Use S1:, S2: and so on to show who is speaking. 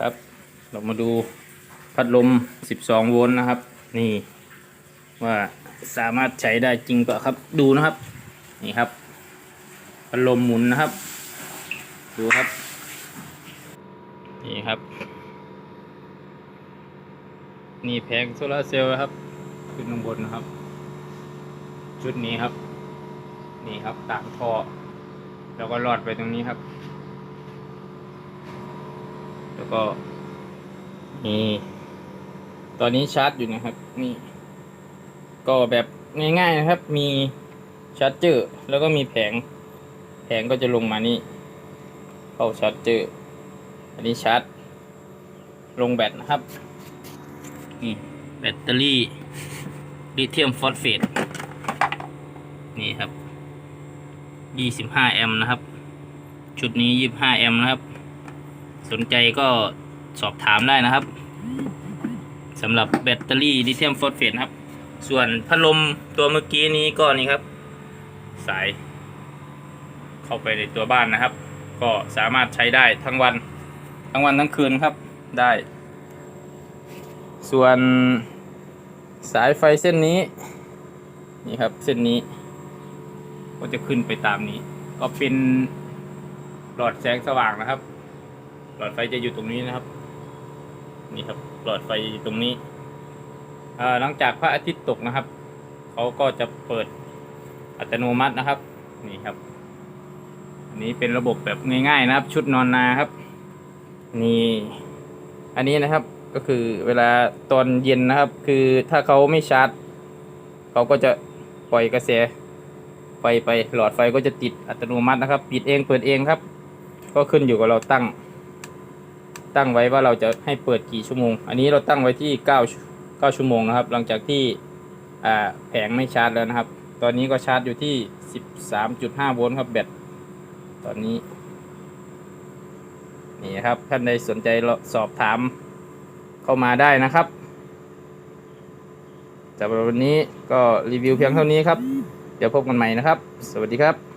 S1: ครับ เรามาดูพัดลม 12 โวลต์นะครับ นี่ว่าสามารถใช้ได้จริงเปล่าครับ ดูนะครับ นี่ครับ พัดลมหมุนนะครับ ดูครับ นี่ครับ นี่แผงโซลาร์เซลล์ครับ ขึ้นข้างบนนะครับ ชุดนี้ครับ นี่ครับตามท่อแล้วก็รอดไปตรงนี้ครับ แล้วก็นี่ตอนนี้ชาร์จอยู่นะครับ นี่ ก็แบบง่ายๆนะครับ มีชาร์จเจอร์แล้วก็มีแผง แผงก็จะลงมานี่เข้าชาร์จเจอร์อันนี้ชาร์จ ลงแบตนะครับ นี่แบตเตอรี่ลิเธียมฟอสเฟตนี่ครับ 25 แอมป์นะครับ ชุดนี้ 25 แอมป์นะครับ สนใจก็สอบถามได้นะครับสำหรับแบตเตอรี่ลิเธียมฟอสเฟตครับ ส่วนพัดลมตัวเมื่อกี้นี้ก็นี่ครับ สาย เข้าไปในตัวบ้านนะครับ ก็สามารถใช้ได้ทั้งวัน ทั้งวันทั้งคืนครับได้ ส่วนสายไฟเส้นนี้ นี่ครับเส้นนี้ ก็จะขึ้นไปตามนี้ ก็เป็นหลอดแสงสว่างนะครับ หลอดไฟจะอยู่ตรงนี้นะครับ นี่ครับ หลอดไฟอยู่ตรงนี้หลังจากพระอาทิตย์ตกนะครับเขาก็จะเปิดอัตโนมัตินะครับ นี่ครับ อันนี้เป็นระบบแบบง่ายๆนะครับ ชุดนอนนาครับ นี่อันนี้นะครับก็คือเวลาตอนเย็นนะครับ คือถ้าเขาไม่ชาร์จเขาก็จะปล่อยกระแสไฟไปหลอดไฟก็จะติดอัตโนมัตินะครับ ปิดเองเปิดเองครับ ก็ขึ้นอยู่กับเราตั้ง ตั้งไว้ว่าเราจะให้เปิดกี่ชั่วโมง อันนี้เราตั้งไว้ที่เก้าเก้าชั่วโมงนะครับ หลังจากที่แผงไม่ชาร์จแล้วนะครับ ตอนนี้ก็ชาร์จอยู่ที่สิบสามจุดห้าโวลต์ครับแบต ตอนนี้ นี่ครับ ท่านใดสนใจสอบถามเข้ามาได้นะครับสำหรับวันนี้ก็รีวิวเพียงเท่านี้ครับ เดี๋ยวพบกันใหม่นะครับ สวัสดีครับ